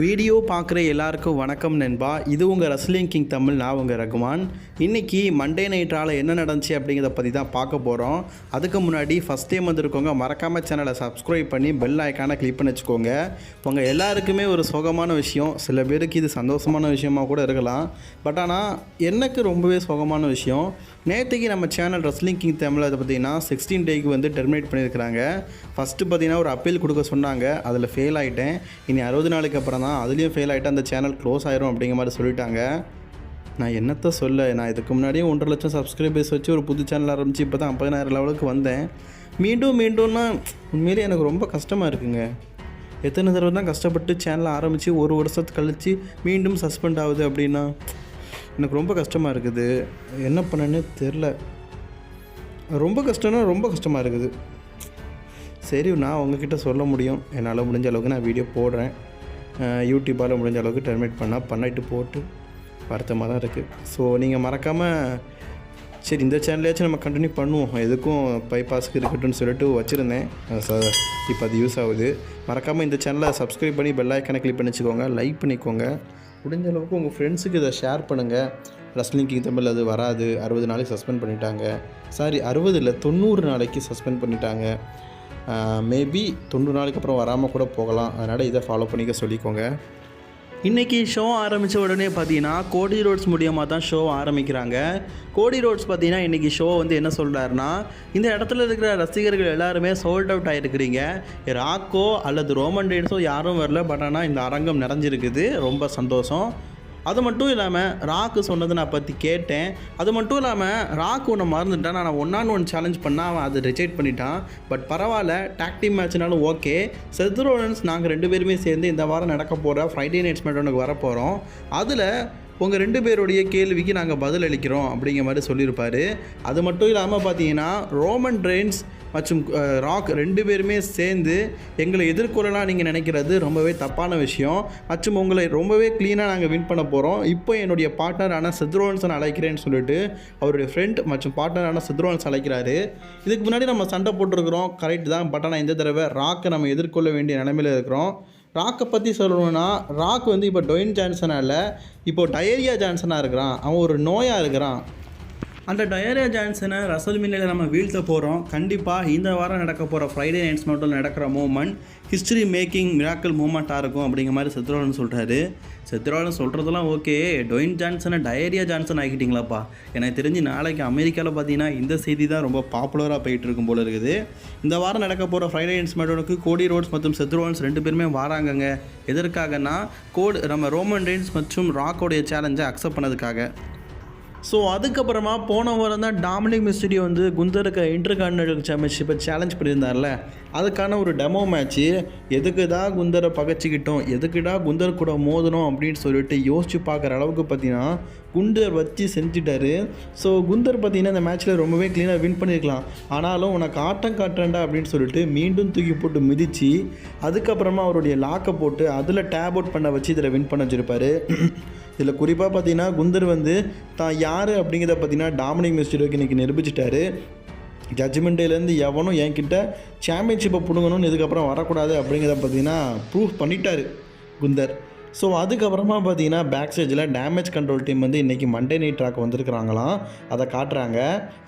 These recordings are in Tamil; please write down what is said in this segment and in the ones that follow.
வீடியோ பார்க்குற எல்லாருக்கும் வணக்கம் நண்பா. இது உங்கள் ரஸ்லிங் கிங் தமிழ் நான் உங்கள் ரகுமான். இன்றைக்கி மண்டே நைட்ரால் என்ன நடந்துச்சு அப்படிங்கிறத பற்றி தான் பார்க்க போகிறோம் அதுக்கு முன்னாடி ஃபஸ்ட் டைம் வந்திருக்கவங்க மறக்காமல் சேனலை சப்ஸ்கிரைப் பண்ணி பெல் ஐக்கானை கிளிக் பண்ணி வச்சுக்கோங்க. உங்கள் எல்லாருக்குமே ஒரு சோகமான விஷயம் சில பேருக்கு இது சந்தோஷமான விஷயமா கூட இருக்கலாம். பட் ஆனால் எனக்கு ரொம்பவே சோகமான விஷயம் நேற்றுக்கு நம்ம சேனல் ரஸ்லிங் கிங் தமிழ் அதை பார்த்தீங்கன்னா சிக்ஸ்டீன் டேக்கு வந்து டெர்மினேட் பண்ணியிருக்கிறாங்க. ஃபஸ்ட்டு பார்த்தீங்கன்னா ஒரு அப்பீல் கொடுக்க சொன்னாங்க. அதில் ஃபெயில் ஆகிட்டேன் இனி அறுபது நாளுக்கு அப்புறம் தான் அதுலேயும் ஃபெயில் ஆகிட்டு அந்த சேனல் க்ளோஸ் ஆயிரும் அப்படிங்கிற மாதிரி சொல்லிட்டாங்க. நான் என்னத்த சொல்ல? நான் இதுக்கு முன்னாடியே ஒன்றரை லட்சம் சப்ஸ்கிரைபர்ஸ் வச்சு ஒரு புது சேனல் ஆரம்பித்து இப்போ தான் ஐம்பதினாயிரம் லெவலுக்கு வந்தேன். மீண்டும் மீண்டும்னா உண்மையிலே எனக்கு ரொம்ப கஷ்டமாக இருக்குங்க. எத்தனை தடவை தான் கஷ்டப்பட்டு சேனலை ஆரம்பித்து ஒரு வருஷத்து கழித்து மீண்டும் சஸ்பெண்ட் ஆகுது அப்படின்னா எனக்கு ரொம்ப கஷ்டமாக இருக்குது. என்ன பண்ணனே தெரில. ரொம்ப கஷ்டம்னா ரொம்ப கஷ்டமாக இருக்குது. சரி நான் உங்ககிட்ட சொல்ல முடியும். என்னால் முடிஞ்ச அளவுக்கு நான் வீடியோ போடுறேன். யூடியூப்பால் முடிஞ்ச அளவுக்கு டெர்மினேட் பண்ணால் பண்ணிட்டு போட்டு வருத்தமாக தான் இருக்குது ஸோ நீங்கள் மறக்காமல் சரி இந்த சேனலையாச்சும் நம்ம கண்டினியூ பண்ணுவோம். எதுக்கும் பைபாஸ்க்கு இருக்கட்டும்னு சொல்லிட்டு வச்சுருந்தேன். இப்போ அது யூஸ் ஆகுது. மறக்காமல் இந்த சேனலை சப்ஸ்கிரைப் பண்ணி பெல் ஐக்கனை கிளிக் பண்ணி வச்சுக்கோங்க லைக் பண்ணிக்கோங்க. முடிஞ்ச அளவுக்கு உங்கள் ஃப்ரெண்ட்ஸுக்கு இதை ஷேர் பண்ணுங்கள் ரஸ்லிங் கிங் தமிழ் அது வராது. அறுபது நாளைக்கு சஸ்பெண்ட் பண்ணிட்டாங்க. சாரி அறுபது இல்லை தொண்ணூறு நாளைக்கு சஸ்பெண்ட் பண்ணிட்டாங்க. மேபி தொண்ணூறு நாளைக்கு அப்புறம் வராமல் கூட போகலாம். அதனால் இதை ஃபாலோ பண்ணிக்க சொல்லிக்கோங்க. இன்றைக்கி ஷோ ஆரம்பித்த உடனே பார்த்தீங்கன்னா கோடி ரோட்ஸ் மூலியமாக தான் ஷோ ஆரம்பிக்கிறாங்க. கோடி ரோட்ஸ் பார்த்தீங்கன்னா இன்றைக்கி ஷோ வந்து என்ன சொல்கிறாருன்னா இந்த இடத்துல இருக்கிற ரசிகர்கள் எல்லாருமே சோல்ட் அவுட் ஆகிருக்கிறீங்க ராக்கோ அல்லது ரோமன் டேன்ஸோ யாரும் வரல பட் ஆனால் இந்த அரங்கம் நிறைஞ்சிருக்குது. ரொம்ப சந்தோஷம். அது மட்டும் இல்லாமல் ராக்கு சொன்னதை நான் பற்றி கேட்டேன். அது மட்டும் இல்லாமல் ராக்கு ஒன்று மறந்துட்டான். நான் ஒன் ஆன் ஒன் சேலஞ்ச் பண்ணால் அவன் அதை ரிஜெக்ட் பண்ணிட்டான். பட் பரவாயில்ல டாக்டிவ் மேட்ச்னாலும் ஓகே செத்ரோலன்ஸ் நாங்கள் ரெண்டு பேருமே சேர்ந்து இந்த வாரம் நடக்க போகிற ஃப்ரைடே நைட்ஸ் மேட்டோனுக்கு வர போகிறோம் அதில் உங்கள் ரெண்டு பேருடைய கேள்விக்கு நாங்கள் பதில் அளிக்கிறோம் அப்படிங்கிற மாதிரி சொல்லியிருப்பார். அது மட்டும் இல்லாமல் பார்த்தீங்கன்னா ரோமன் ட்ரெயின்ஸ் மற்றும் ராக் ரெண்டு பேருமே சேர்ந்து எங்களை எதிர்கொள்ளலாம் நீங்கள் நினைக்கிறது ரொம்பவே தப்பான விஷயம். மற்றும் உங்களை ரொம்பவே க்ளீனாக நாங்கள் வின் பண்ண போகிறோம் இப்போ என்னுடைய பார்ட்னரான செத்ரோன்ஸன் அழைக்கிறேன்னு சொல்லிட்டு அவருடைய ஃப்ரெண்ட் மற்றும் பார்ட்னரான செத்ரோன்ஸ் அழைக்கிறாரு. இதுக்கு முன்னாடி நம்ம சண்டை போட்டிருக்கிறோம். கரெக்ட் தான். பட் ஆனால் இந்த தடவை ராக்கை நம்ம எதிர்கொள்ள வேண்டிய நிலைமையில் இருக்கிறோம். ராக்கை பற்றி சொல்லணும்னா ராக் வந்து இப்போ டொயின் ஜான்சனாக இல்லை இப்போ டயரியா ஜான்சனாக இருக்கிறான். அவன் ஒரு நோயாக இருக்கிறான். அந்த டயரே ஜான்சனை ரசல் மில்லில் நம்ம வீழ்த்த போகிறோம் கண்டிப்பாக இந்த வாரம் நடக்க போகிற ஃப்ரைடே நைட்ஸ் மட்டும் நடக்கிற மூமெண்ட் ஹிஸ்ட்ரி மேக்கிங் மிராக்கல் மூமெண்ட்டாக இருக்கும் அப்படிங்கிற மாதிரி செத்ரோலன் சொல்கிறாரு செத்ரோலன் சொல்கிறதெல்லாம் ஓகே டொயின் ஜான்சனை டயரியா ஜான்சன் ஆக்கிட்டீங்களாப்பா எனக்கு தெரிஞ்சு நாளைக்கு அமெரிக்காவில் பார்த்தீங்கன்னா இந்த செய்தி தான் ரொம்ப பாப்புலராக போயிட்டு இருக்கும் போல இருக்குது. இந்த வாரம் நடக்க போகிற ஃப்ரைடே நைட்ஸ் மேட்டோனுக்கு கோடி ரோட்ஸ் மற்றும் செத்ரோலன்ஸ் ரெண்டு பேருமே வராங்கங்க. எதற்காகனா கோட் நம்ம ரோமன் ரெயின்ஸ் மற்றும் ராக்கோடைய சேலஞ்சை அக்செப்ட் பண்ணதுக்காக. ஸோ அதுக்கப்புறமா போன வாரம் தான் டாமினிக் மிஸ்டியோ வந்து குந்தருக்கு இன்டர் கான்டினல் சாம்பியன்ஷிப்பை சேலஞ்ச் பண்ணியிருந்தார்ல? அதுக்கான ஒரு டெமோ மேட்ச்சு எதுக்கு தான் குந்தரை பகச்சிக்கிட்டோம்? எதுக்குடா குந்தர் கூட மோதணும் அப்படின்னு சொல்லிட்டு யோசிச்சு பார்க்குற அளவுக்கு பார்த்தீங்கன்னா குந்தர் வச்சு செஞ்சுட்டாரு. ஸோ குந்தர் பார்த்தீங்கன்னா இந்த மேட்ச்சில் ரொம்பவே க்ளீனாக வின் பண்ணியிருக்கலாம். ஆனாலும் உனக்கு ஆட்டம் காட்டுறேன்டா அப்படின்னு சொல்லிட்டு மீண்டும் தூக்கி போட்டு மிதித்து அதுக்கப்புறமா அவருடைய லாக்கை போட்டு அதில் டேப் அவுட் பண்ண வச்சு இதில் வின் பண்ண வச்சுருப்பாரு. இதில் குறிப்பாக பார்த்தீங்கன்னா குந்தர் வந்து தான் யார் அப்படிங்கிறத பார்த்தீங்கன்னா டாமினிக் மிஸ்டரோக்கு இன்றைக்கி நிரூபிச்சிட்டாரு. ஜட்ஜ்மெண்ட்டேலேருந்து எவனும் என்கிட்ட சாம்பியன்ஷிப்பை பிடுங்கணும்னு இதுக்கப்புறம் வரக்கூடாது அப்படிங்கிறத பார்த்தீங்கன்னா ப்ரூஃப் பண்ணிட்டாரு குந்தர். ஸோ அதுக்கப்புறமா பார்த்தீங்கன்னா பேக் ஸ்டேஜில் டேமேஜ் கண்ட்ரோல் டீம் வந்து இன்றைக்கி மண்டே நைட் ட்ராக் வந்திருக்கிறாங்களாம். அதை காட்டுறாங்க.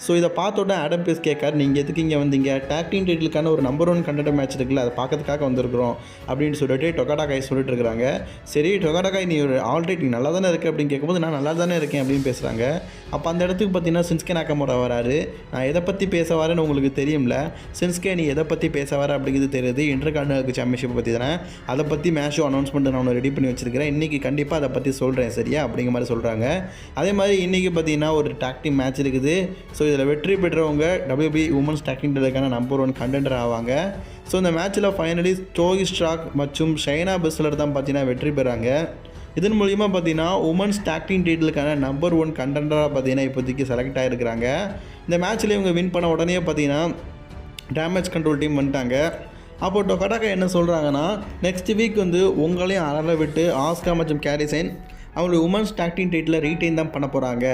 ஸோ இதை பார்த்த உடனே ஆடம் பேஸ் கேட்கார் நீங்கள் எதுக்கு இங்கே வந்தீங்க? டேக் டீம் டைட்டிலுக்கான ஒரு நம்பர் ஒன் கண்டக்டர் மேட்ச் இருக்குல்ல அதை பார்க்கறதுக்காக வந்திருக்கிறோம். அப்படின்னு சொல்லிட்டு டொகாடாக்காய் சொல்லிட்டு இருக்கிறாங்க. சரி டொகாடாக்காய் நீ ஒரு ஆல்ரெடி நீ நல்லா தானே இருக்குது அப்படின்னு கேட்கும்போது நான் நல்லா தானே இருக்கேன் அப்படின்னு பேசுகிறாங்க அப்போ அந்த இடத்துக்கு பார்த்தீங்கன்னா சின்ஸ்கே நாக்கமுறை வராரு. நான் எதை பற்றி பேச வரேன்னு உங்களுக்கு தெரியும்ல? சின்ஸ்கே நீ எதை பற்றி பேச வர? அப்படிங்கிறது தெரியுது. இன்டர் கார்டு சாம்பியன்ஷிப் பற்றி தானே. அதை பற்றி மேட்சும் அனௌன்ஸ்மெண்ட் நான் ஒன்று ரெடி பண்ணி வச்சுருக்கிறேன். இன்றைக்கி கண்டிப்பாக அதை பற்றி சொல்கிறேன் சரியா? அப்படிங்கிற மாதிரி சொல்கிறாங்க அதே மாதிரி இன்றைக்கி பார்த்தீங்கன்னா ஒரு டாக்டிங் மேட்ச் இருக்குது. ஸோ இதில் வெற்றி பெற்றவங்க W B women's tag team டேக்கான number one contender ஆவாங்க. ஸோ இந்த மேட்ச்சில் ஃபைனலி டோகி ஸ்ட்ராக் மற்றும் ஷைனா பெஸ்லர் தான் பார்த்தீங்கன்னா வெற்றி பெறாங்க. இதன் மூலிமா பார்த்தீங்கன்னா உமன்ஸ் டாக்டிங் டீட்டிலுக்கான நம்பர் ஒன் கண்டென்டராக பார்த்தீங்கன்னா இப்போதைக்கு செலக்ட் ஆகிருக்கிறாங்க இந்த மேட்ச்சில் இவங்க வின் பண்ண உடனே பார்த்தீங்கன்னா டேமேஜ் கண்ட்ரோல் டீம் வந்துட்டாங்க. அப்போ டொகடாக்கா என்ன சொல்கிறாங்கன்னா நெக்ஸ்ட் வீக் வந்து உங்களையும் அறல விட்டு ஆஸ்கா மற்றும் கேரிசைன் அவங்களுடைய உமன்ஸ் டாக்டிங் டைட்டில் ரீட்டைன் தான் பண்ண போகிறாங்க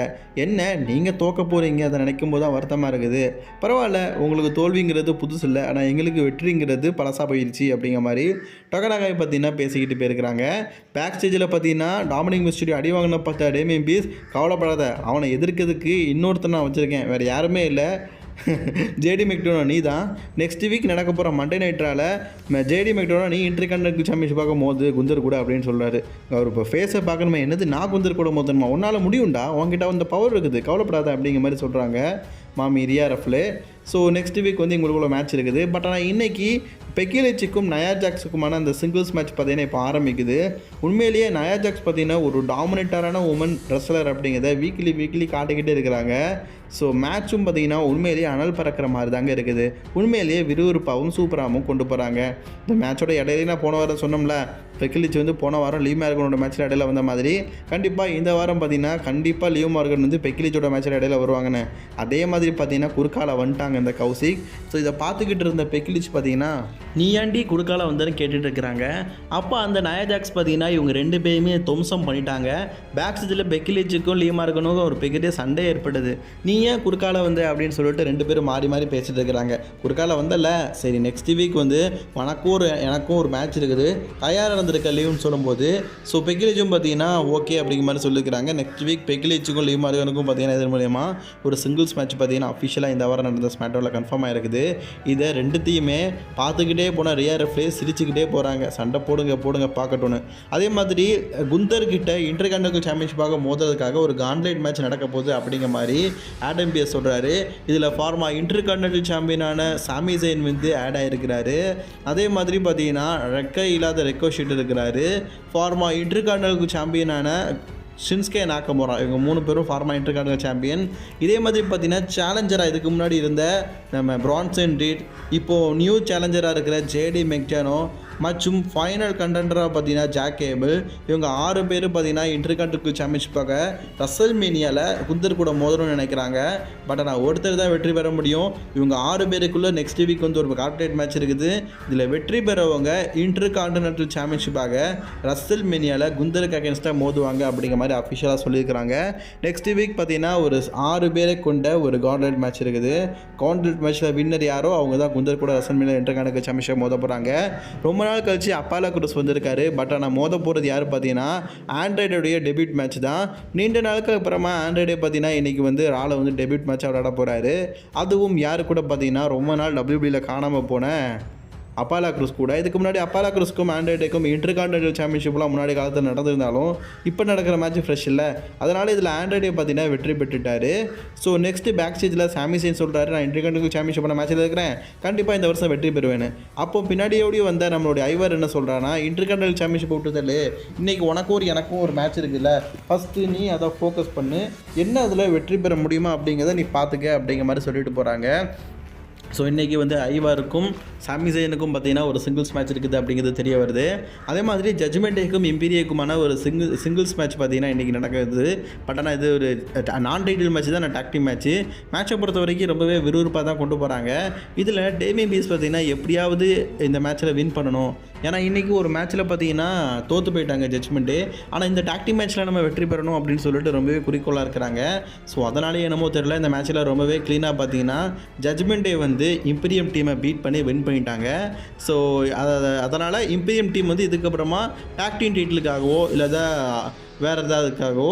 என்ன? நீங்கள் தோக்க போகிறீங்க அதை நினைக்கும் போது தான் வருத்தமாக இருக்குது. பரவாயில்ல உங்களுக்கு தோல்விங்கிறது புதுசு இல்லை ஆனால் எங்களுக்கு வெற்றிங்கிறது பழசாக போயிடுச்சு அப்படிங்கிற மாதிரி டொகடாகாய் பார்த்தீங்கன்னா பேசிக்கிட்டு போயிருக்கிறாங்க? பேக் ஸ்டேஜில் பார்த்தீங்கன்னா டாமினிக் மிஸ்டரி அடி வாங்கின பார்த்த டேமியம் பீஸ் கவலைப்படாத அவனை எதிர்க்கிறதுக்கு இன்னொருத்தனை நான் வச்சுருக்கேன். வேறு யாருமே இல்லை. ஜேடி மெக்டோனா நீ தான் நெக்ஸ்ட் வீக் நடக்க போகிற மண்டே நைட்ரால ஜேடி மெக்டோனா நீ இன்டர்கண்டக்ட் சாம்பியன்ஷிப் பார்க்கும் மோது குந்தர் கூட அப்படின்னு சொல்கிறாரு அவர் இப்போ ஃபேஸை பார்க்கணுமே என்னது நான் குந்தர் கூட மோதணுமா? உன்னால் முடியும்டா. உங்ககிட்ட அந்த பவர் இருக்குது. கவலைப்படாத அப்படிங்கிற மாதிரி சொல்கிறாங்க Mami Rhea Ripley so next week வந்து எங்களுக்குள்ள மேட்ச் இருக்குது. பட் ஆனால் இன்னைக்கு பெக்கிலிச்சுக்கும் நயா ஜாக்ஸுக்குமான அந்த சிங்கிள்ஸ் மேட்ச் பார்த்தீங்கன்னா இப்போ ஆரம்பிக்குது. உண்மையிலேயே நயா ஜாக்ஸ் பார்த்தீங்கன்னா ஒரு டாமினேட்டரான உமன் ரெஸ்லர் அப்படிங்கிறத வீக்லி வீக்லி காட்டிக்கிட்டே இருக்கிறாங்க. ஸோ மேட்ச்சும் பார்த்தீங்கன்னா உண்மையிலேயே அனல் பறக்கிற மாதிரி தாங்க இருக்குது. உண்மையிலேயே விறுவிறுப்பாகவும் சூப்பராகவும் கொண்டு போகிறாங்க இந்த மேட்சோட இடையில நான் போன வாரம் சொன்னோம்ல பெக்கிலிச் வந்து போன வாரம் லீவ் மார்கனோட மேட்ச்சில் இடையில வந்த மாதிரி. கண்டிப்பாக இந்த வாரம் பார்த்தீங்கன்னா கண்டிப்பாக லீவ் மார்கன் வந்து பெக்கிலிச்சோட மேட்ச்சில் இடையில வருவாங்கன்னு. அதே மாதிரி பார்த்தீங்கன்னா குறுக்கால வந்துட்டாங்க இந்த கௌசிக். ஸோ இதை பார்த்துக்கிட்டு இருந்த பெக்கிலிச் பார்த்தீங்கன்னா நீ ஏன்டி குறுக்கால வந்தேன்னு கேட்டுட்டு இருக்கிறாங்க? அப்போ அந்த நயஜாக்ஸ் பார்த்தீங்கன்னா இவங்க ரெண்டு பேருமே துவம்சம் பண்ணிட்டாங்க. பேக் சைடில் பெக்கிலிச்சுக்கும் லீவ் மார்கனுக்கும் ஒரு பெரிய சண்டை ஏற்படுது. நீ ஏன் குறுக்கால வந்த? அப்படின்னு சொல்லிட்டு ரெண்டு பேரும் மாறி மாறி பேசிட்டு இருக்கிறாங்க. குறுக்கால வந்தல சரி நெக்ஸ்ட் வீக் வந்து உனக்கும் ஒரு எனக்கும் ஒரு மேட்ச் இருக்குது. தயாராக இருந்திருக்க லீவ்னு சொல்லும்போது ஸோ பெக்கிலேஜும் பார்த்தீங்கன்னா ஓகே அப்படிங்கிற மாதிரி சொல்லியிருக்கிறாங்க நெக்ஸ்ட் வீக் பெக்கிலேஜுக்கும் லீவ் மார்கனுக்கும் பார்த்தீங்கன்னா இதன் மூலயமா ஒரு சிங்கிள்ஸ் மேட்ச் பார்த்தீங்கன்னா அஃபிஷியலாக இந்த வாரம் நடந்த ஸ்மேட்டோவில் கன்ஃபார்ம் ஆயிருக்குது. இதை ரெண்டுத்தையுமே பார்த்துக்கிட்டே போனால் ரியா ரெஃப்லே சிரிச்சுக்கிட்டே போகிறாங்க சண்டை போடுங்க போடுங்க பார்க்கட்டும்னு. அதே மாதிரி குந்தர் கிட்ட இன்டர் கண்டக்கு சாம்பியன்ஷிப்பாக மோதுறதுக்காக ஒரு கான்லைட் மேட்ச் நடக்க போகுது அப்படிங்கிற மாதிரி ஆடம் பிஎஸ் சொல்கிறாரு இதில் ஃபார்மா இன்டர் கான்டினென்டல் சாம்பியனான சாமி ஜெயின் வந்து ஆட் ஆகிருக்கிறாரு அதே மாதிரி பார்த்தீங்கன்னா ரெக்கை இல்லாத ரெக்கோ ஷீட் இருக்கிறாரு ஃபார்மா இன்டர் சாம்பியனான ஷின்ஸ்கே நாக்கமோரா இவங்க மூணு பேரும் ஃபார்மா இன்டர்கார்டல் சாம்பியன் இதே மாதிரி பார்த்தீங்கன்னா சேலஞ்சராக இதுக்கு முன்னாடி இருந்த நம்ம பிரான்சன் டீட் இப்போது நியூ சேலஞ்சராக இருக்கிற ஜேடி மெக்டானோ மற்றும் ஃபைனல் கண்டென்டராக பார்த்தீங்கன்னா ஜாக் ஏபிள் இவங்க ஆறு பேர் பார்த்தீங்கன்னா இன்டர்கான்டினல் சாம்பியன்ஷிப்பாக ரசல் மீனியாவில் குந்தர் கூட மோதணும்னு நினைக்கிறாங்க. பட் ஆனால் ஒருத்தர் தான் வெற்றி பெற முடியும். இவங்க ஆறு பேருக்குள்ளே நெக்ஸ்ட் வீக் வந்து ஒரு கார்பரேட் மேட்ச் இருக்குது. இதில் வெற்றி பெறவங்க இன்டர் கான்டினென்டல் சாம்பியன்ஷிப்பாக ரசல் மீனியாவில் குந்தருக்கு அகேன்ஸ்டாக மோதுவாங்க அப்படிங்கிற மாதிரி அஃபிஷியலாக சொல்லியிருக்கிறாங்க. நெக்ஸ்ட் வீக் பார்த்தீங்கன்னா ஒரு ஆறு பேரை கொண்ட ஒரு கான்ட்ரேட் மேட்ச் இருக்குது. கான்ட்ரேட் மேட்ச்சில் வின்னர் யாரோ அவங்க தான் குந்தர் கூட WrestleMania inter continental championship மோத போகிறாங்க ரொம்ப நாள் கழிச்சு அப்பாலா குரூஸ் வந்திருக்காரு. பட் ஆனால் மோத போகிறது யார் பார்த்தீங்கன்னா ஆண்ட்ராய்டுடைய டெபியூட் மேட்ச் தான். நீண்ட நாளுக்கு அப்புறமா ஆண்ட்ராய்டே பார்த்தீங்கன்னா இன்றைக்கி வந்து ராலை வந்து டெபியூட் மேட்ச் விளையாட போகிறாரு அதுவும் யார் கூட பார்த்தீங்கன்னா ரொம்ப நாள் டபிள்யூபியில் காணாமல் போன அப்பாலா க்ரூஸ் கூட. இதுக்கு முன்னாடி அப்பாலா க்ரூஸ்க்கும் ஆண்ட்ராய்டுக்கும் இன்டர் கான்டினென்டல் சாம்பியன்ஷிப்லாம் முன்னாடி காலத்தில் நடந்திருந்தாலும் இப்போ நடக்கிற மேட்ச் ஃப்ரெஷ் இல்லை. அதனால் இதில் ஆண்ட்ராய்டே பார்த்தீங்கன்னா வெற்றி பெற்றுட்டாரு. ஸோ நெக்ஸ்ட் பேக் ஸ்டேஜில் சாமிசைன் சொல்கிறாரு நான் இன்டர் கான்டினென்டல் சாம்பியன்ஷிப் மேட்ச்சில் இருக்கிறேன். கண்டிப்பாக இந்த வருஷம் வெற்றி பெறுவேன்னு. அப்போ பின்னாடியோடய வந்த நம்மளுடைய ஐவர் என்ன சொல்கிறான்னா இன்டர் கான்டினென்டல் சாம்பியன்ஷிப் விட்டுதல் இன்றைக்கி உனக்கும் ஒரு எனக்கும் ஒரு மேட்ச் இருக்குல்ல. ஃபஸ்ட்டு நீ அதை ஃபோக்கஸ் பண்ணு. என்ன அதில் வெற்றி பெற முடியுமா அப்படிங்கிறத நீ பார்த்துக்க அப்படிங்கிற மாதிரி சொல்லிட்டு போகிறாங்க ஸோ இன்றைக்கி வந்து ஐவாருக்கும் சாமி ஜெயனுக்கும் பார்த்தீங்கன்னா ஒரு சிங்கிள்ஸ் மேட்ச் இருக்குது அப்படிங்கிறது தெரிய வருது. அதே மாதிரி ஜட்ஜ்மெண்ட் டேக்கும் இம்பீரியக்குமான ஒரு சிங்கிள் சிங்கிள்ஸ் மேட்ச் பார்த்தீங்கன்னா இன்றைக்கி நடக்குது. பட் ஆனால் இது ஒரு நான் டைட்டில் மேட்ச் தான் டாக்டிங் மேட்ச்சு மேட்சை பொறுத்த வரைக்கும் ரொம்பவே விறுவிறுப்பாக தான் கொண்டு போகிறாங்க இதில் டேமி பீஸ் பார்த்தீங்கன்னா எப்படியாவது இந்த மேட்ச்சில் வின் பண்ணணும். ஏன்னா இன்றைக்கி ஒரு மேட்ச்சில் பார்த்தீங்கன்னா தோற்று போயிட்டாங்க ஜட்ஜ்மெண்ட்டு ஆனால் இந்த டாக்டிக் மேட்ச்சில் நம்ம வெற்றி பெறணும் அப்படின்னு சொல்லிட்டு ரொம்பவே குறிக்கோளாக இருக்கிறாங்க. ஸோ அதனாலே என்னமோ தெரியல இந்த மேட்ச்சில் ரொம்பவே க்ளீனாக பார்த்தீங்கன்னா ஜட்ஜ்மெண்ட் டே வந்து இம்பீரியம் டீமை பீட் பண்ணி வின் பண்ணிட்டாங்க. ஸோ அதை அதனால் இம்பீரியம் டீம் வந்து இதுக்கப்புறமா டாக்டிங் டீட்டிலுக்காகவோ இல்லை வேறு ஏதாவதுக்காகவோ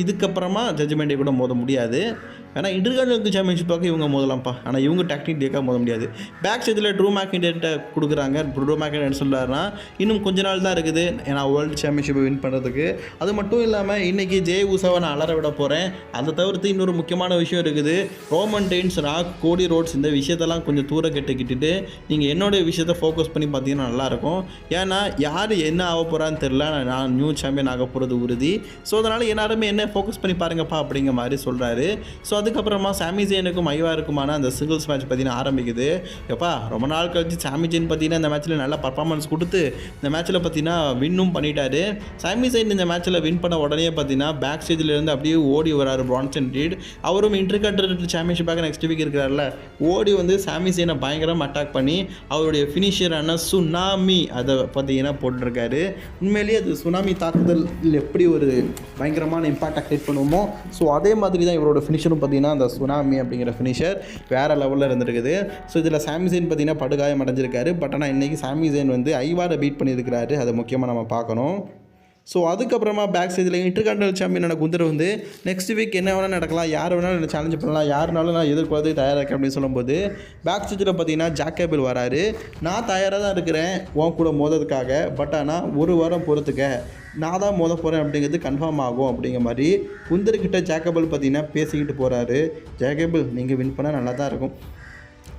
இதுக்கப்புறமா ஜட்ஜ்மெண்ட்டே கூட மோத முடியாது. ஏன்னா இன்டர்கான்டினல் சாம்பியன்ஷிப்பாக இவங்க மோதலாம்ப்பா. ஆனால் இவங்க டாக்டிக் டேக்காக மோத முடியாது. பேக் சைடில் ட்ரூ மேக்கிண்டேட்டை கொடுக்குறாங்க. ட்ரூ மேக்கிண்ட் என்ன இன்னும் கொஞ்ச நாள் தான் இருக்குது. ஏன்னா வேர்ல்டு சாம்பியன்ஷிப்பை வின் பண்ணுறதுக்கு அது மட்டும் இல்லாமல் இன்றைக்கி ஜெய் உசாவை நான் அலற விட போகிறேன் அதை தவிர்த்து இன்னொரு முக்கியமான விஷயம் இருக்குது. Roman Reigns Rock Cody Rhodes இந்த விஷயத்தெல்லாம் கொஞ்சம் தூர கெட்டுக்கிட்டு நீங்கள் என்னோட விஷயத்தை ஃபோக்கஸ் பண்ணி பார்த்தீங்கன்னா நல்லாயிருக்கும் ஏன்னா யார் என்ன ஆக போகிறான்னு தெரில நான் நியூ சாம்பியன் ஆக போகிறது உறுதி. ஸோ அதனால் எல்லாருமே என்ன ஃபோக்கஸ் பண்ணி பாருங்கப்பா அப்படிங்கிற மாதிரி சொல்கிறாரு ஸோ அதுக்கப்புறமா சாமிஜெயினுக்கும் ஐவாருக்குமான அந்த சிங்கிள்ஸ் மேட்ச் பார்த்தீங்கன்னா ஆரம்பிக்குது. எப்பா ரொம்ப நாள் கழிச்சு சாமி ஜெயின் பார்த்தீங்கன்னா இந்த மேட்ச்சில் நல்ல பர்ஃபார்மன்ஸ் கொடுத்து இந்த மேட்ச்சில் பார்த்தீங்கன்னா வின்னும் பண்ணிட்டாரு. சாமி இந்த மேட்ச்சில் வின் பண்ண உடனே பார்த்தீங்கன்னா பேக் ஸ்டேஜ்லேருந்து அப்படியே ஓடி வராரு பிரான்சன் ரீட் அவரும் இன்டர்கண்டர் சாம்பியன்ஷிப்பாக நெக்ஸ்ட் வீக் இருக்கிறார்ல. ஓடி வந்து சாமி பயங்கரமாக அட்டாக் பண்ணி அவருடைய ஃபினிஷரான சுனாமி அதை பார்த்தீங்கன்னா போட்டிருக்காரு. உண்மையிலேயே அது சுனாமி தாக்குதல் எப்படி ஒரு பயங்கரமான இம்பாக்டை கிரியேட் பண்ணுவோமோ ஸோ அதே மாதிரி தான் இவரோட ஃபினிஷரும் பார்த்தீங்கன்னா அந்த சுனாமி அப்படிங்கிற ஃபினிஷர் வேறு லெவலில் இருந்திருக்குது. ஸோ இதில் சாமிசேன் பார்த்தீங்கன்னா படுகாயம் அடைஞ்சிருக்காரு பட் ஆனால் இன்றைக்கி சாமிசேன் வந்து ஐவாரை பீட் பண்ணியிருக்கிறாரு. அதை முக்கியமாக நம்ம பார்க்கணும். ஸோ அதுக்கப்புறமா பேக் சைடில் இன்டர்கான்டினல் சாம்பியனோட குந்தர் வந்து நெக்ஸ்ட் வீக் என்ன வேணால் நடக்கலாம் யார் வேணாலும் என்ன சேலஞ்ச் பண்ணலாம் யாருனாலும் நான் எதிர்கொள்றதுக்கு தயாராக இருக்கேன் அப்படின்னு சொல்லும்போது பேக் சைடில் பார்த்தீங்கன்னா ஜாக்கேபிள் வராரு. நான் தயாராக தான் இருக்கிறேன் உன் கூட மோததுக்காக பட் ஆனால் ஒரு வாரம் பொறுத்துக்க நான் தான் மோத போகிறேன் அப்படிங்கிறது கன்ஃபார்ம் ஆகும் அப்படிங்கிற மாதிரி குந்தர்கிட்ட ஜாக்கபிள் பார்த்தீங்கன்னா பேசிக்கிட்டு போகிறாரு ஜாக்கபிள் நீங்கள் வின் பண்ணால் நல்லா தான் இருக்கும்.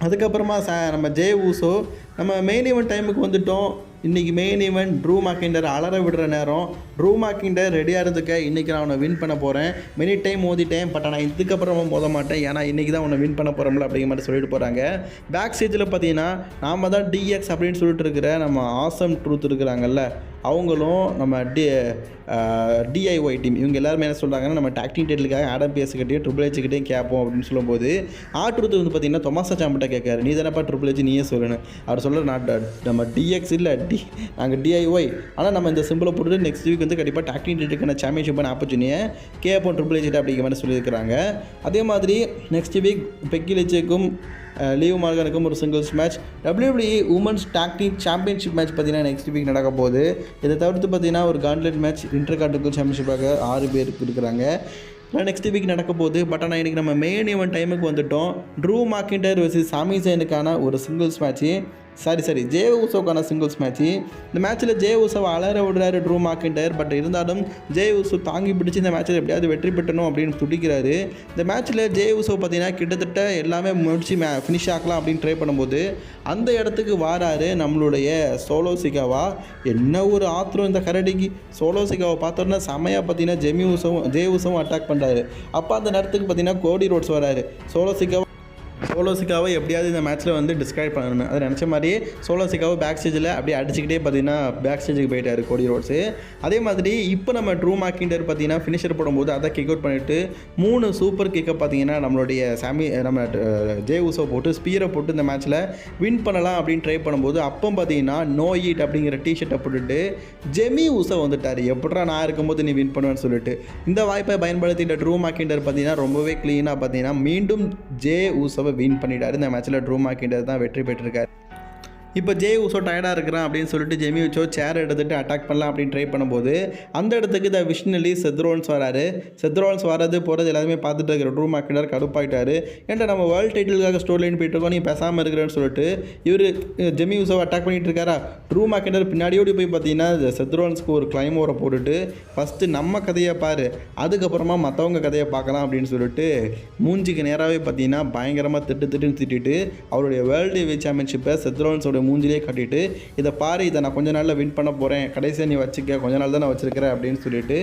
அதுக்கப்புறமா ச நம்ம ஜெய ஊசோ நம்ம மெயின் ஈவெண்ட் டைமுக்கு வந்துட்டோம். இன்றைக்கி மெயின் ஈவெண்ட் ட்ரூ மாக்கிண்டர் அலற விடுற நேரம். ட்ரூ மாக்கிண்டர் ரெடியாக இருந்துக்க இன்றைக்கி நான் அவனை வின் பண்ண போகிறேன் மெனி டைம் மோதிட்டேன் பட் ஆனால் இதுக்கப்புறமா மோத மாட்டேன். ஏன்னா இன்றைக்கி தான் அவனை வின் பண்ண போகிறோம்ல அப்படிங்கிற மாதிரி சொல்லிட்டு போகிறாங்க பேக் ஸ்டேஜில் பார்த்தீங்கன்னா நாம் தான் டிஎக்ஸ் அப்படின்னு சொல்லிட்டு இருக்கிற நம்ம ஆசம் ட்ரூத் இருக்கிறாங்கல்ல அவங்களும் நம்ம டி டிஐஒய் டீம் இவங்க எல்லாருமே என்ன சொல்கிறாங்கன்னா நம்ம டாக்டிங் டேட்டிலுக்காக ஆடம் பிஎஸ்கிட்டையும் ட்ரிபிள் ஹெச்கிட்டையும் கேட்போம் அப்படின்னு சொல்லும்போது ஆட்ருத்து வந்து பார்த்தீங்கன்னா தொமாசா சாம்பிட்ட கேட்காரு நீ தானப்பா ட்ரிபிள் ஹெச் நீயே சொல்லணும். அவர் சொல்கிற நான் நம்ம டிஎக்ஸ் இல்லை டி நாங்கள் டிஐஒய் ஆனால் நம்ம இந்த சிம்பிளை போட்டுட்டு நெக்ஸ்ட் வீக் வந்து கண்டிப்பாக டாக்டிங் டேட்டுக்கான சாம்பியன்ஷிப்பான ஆப்பர்ச்சுனியை கேட்போம் ட்ரிபிள் ஏஜெட் அப்படிங்கிற மாதிரி சொல்லியிருக்கிறாங்க. அதே மாதிரி நெக்ஸ்ட் வீக் பெக்கிலிச்சுக்கும் லீவ் மார்கனுக்கும் ஒரு singles match WWE women's tag team championship match பார்த்தீங்கன்னா நெக்ஸ்ட் வீக் நடக்க போகுது. இதை தவிர்த்து பார்த்தீங்கன்னா ஒரு காண்ட்லெட் மேட்ச் இன்டர் கான்டினல் சாம்பியன்ஷிப்பாக ஆறு பேர் இருக்கிறாங்க. நெக்ஸ்ட் வீக் நடக்க போகுது. பட் ஆனால் இன்றைக்கி நம்ம மெயின் ஈவெண்ட் டைமுக்கு வந்துட்டோம். ட்ரூ மார்க்கிண்டர் வர்சஸ் சாமி சைனுக்கான ஒரு singles match sorry sorry. Jey உசோக்கான singles match இந்த மேட்ச்சில் ஜே ஊசோவை அலற விடுறாரு ட்ரூ மார்க்கிண்டர் பட் இருந்தாலும் ஜே ஊசோ தாங்கி பிடிச்சி இந்த மேட்ச்சில் எப்படியாவது வெற்றி பெற்றணும் அப்படின்னு துடிக்கிறாரு. இந்த மேட்ச்சில் ஜே ஊசோ பார்த்தீங்கன்னா கிட்டத்தட்ட எல்லாமே முடிச்சு மே ஃபினிஷ் ஆக்கலாம் அப்படின்னு ட்ரை பண்ணும்போது அந்த இடத்துக்கு வாராரு நம்மளுடைய சோலோ சிகாவா. என்ன ஒரு ஆத்திரம் இந்த கரடிக்கு. சோலோ சிகாவை பார்த்தோன்னா செமையாக பார்த்தீங்கன்னா ஜெமி உசவும் ஜே உசவும் அட்டாக் பண்ணுறாரு அப்போ அந்த நேரத்துக்கு பார்த்தீங்கன்னா கோடி ரோட்ஸ் வராரு. சோலோ சிகாவா சோலோசிக்காவை எப்படியாவது இந்த மேட்ச்சில் வந்து டிஸ்கிரைப் பண்ணணும். அது நினச்ச மாதிரியே சோலோசிக்காவை பேக் ஸ்டேஜில் அப்படியே அடிச்சுக்கிட்டே பார்த்தீங்கன்னா பேக் ஸ்டேஜுக்கு போயிட்டார் கோடி ரோட்ஸு. அதே மாதிரி இப்போ நம்ம ட்ரூ மார்க்கிண்டர் பார்த்தீங்கன்னா ஃபினிஷர் போடும்போது அதை கிக் அவுட் பண்ணிவிட்டு மூணு சூப்பர் கிக்கை பார்த்தீங்கன்னா நம்மளுடைய சாமி நம்ம ஜே உசோ போட்டு ஸ்பீரை போட்டு இந்த மேட்ச்சில் வின் பண்ணலாம் அப்படின்னு ட்ரை பண்ணும்போது அப்போ பார்த்தீங்கன்னா நோ ஈட் அப்படிங்கிற டிஷர்ட்டை போட்டுட்டு ஜெமி உசோ வந்துட்டார். எப்படா நான் இருக்கும்போது நீ வின் பண்ணுவேன்னு சொல்லிட்டு. இந்த வாய்ப்பை பயன்படுத்திட்ட ட்ரூ மார்க்கிண்டர் பார்த்தீங்கன்னா ரொம்பவே க்ளீனாக பார்த்தீங்கன்னா மீண்டும் ஜே ஊசோவை வின் பண்ணிட்டாரு. இந்த மேட்ச்சில் ட்ரூ மாக்கிண்டர் தான் வெற்றி பெற்றிருக்காரு. இப்போ ஜே உசோ டயர்டாக இருக்கிறான் அப்படின்னு சொல்லிட்டு ஜெமி வச்சோ சேர் எடுத்துகிட்டு அட்டாக் பண்ணலாம் அப்படின்னு ட்ரை பண்ணும்போது அந்த இடத்துக்கு த விஷ்ணலி செத்ரோன்ஸ் வராரு. செத்ரோன்ஸ் வரது போகிறது எல்லாத்தையுமே பார்த்துட்டு இருக்கிற ட்ரூ மாக்கிண்டர் கடுப்பாயிட்டாரு. ஏன்டா நம்ம வேர்ல்டு டைட்டிலுக்காக ஸ்டோர் லைன் போயிட்டு இருக்கோம் நீ பேசாமல் இருக்கிறேன்னு சொல்லிட்டு இவர் ஜெமி உசோ அட்டாக் பண்ணிட்டு இருக்காரா? ட்ரூ மாக்கிண்டர் பின்னாடியோடி போய் பார்த்தீங்கன்னா செத்ரோன்ஸ்க்கு ஒரு கிளைம் ஓரை போட்டுட்டு ஃபஸ்ட்டு நம்ம கதையை பாரு அதுக்கப்புறமா மற்றவங்க கதையை பார்க்கலாம் அப்படின்னு சொல்லிட்டு மூஞ்சிக்கு நேராகவே பார்த்தீங்கன்னா பயங்கரமாக திட்டு திட்டுன்னு திட்டிட்டு அவருடைய வேர்ல்டு சாம்பியன்ஷிப்பை செத்ரோன்ஸோட மூஞ்சிலே கட்டிட்டு இதை பாரு இதை நான் கொஞ்ச நாளில் வின் பண்ண போகிறேன் கடைசியாக நீ வச்சுக்க. கொஞ்ச நாள் தான் நான் வச்சுருக்கிறேன் அப்படின்னு சொல்லிட்டு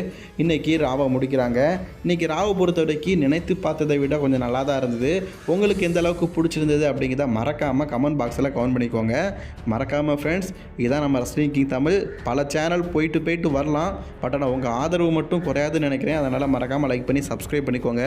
இன்னைக்கு ராவை முடிக்கிறாங்க. இன்றைக்கி ராவை பொறுத்த வரைக்கும் நினைத்து பார்த்ததை விட கொஞ்சம் நல்லா தான் இருந்தது. உங்களுக்கு எந்த அளவுக்கு பிடிச்சிருந்தது அப்படிங்கிறத மறக்காமல் கமெண்ட் பாக்ஸில் கமெண்ட் பண்ணிக்கோங்க. மறக்காமல் ஃப்ரெண்ட்ஸ் இதுதான் நம்ம ரஸ்னி கிங் தமிழ். பல சேனல் போயிட்டு போயிட்டு வரலாம். பட் ஆனால் உங்கள் ஆதரவு மட்டும் குறையாதுன்னு நினைக்கிறேன். அதனால் மறக்காமல் லைக் பண்ணி சப்ஸ்கிரைப் பண்ணிக்கோங்க.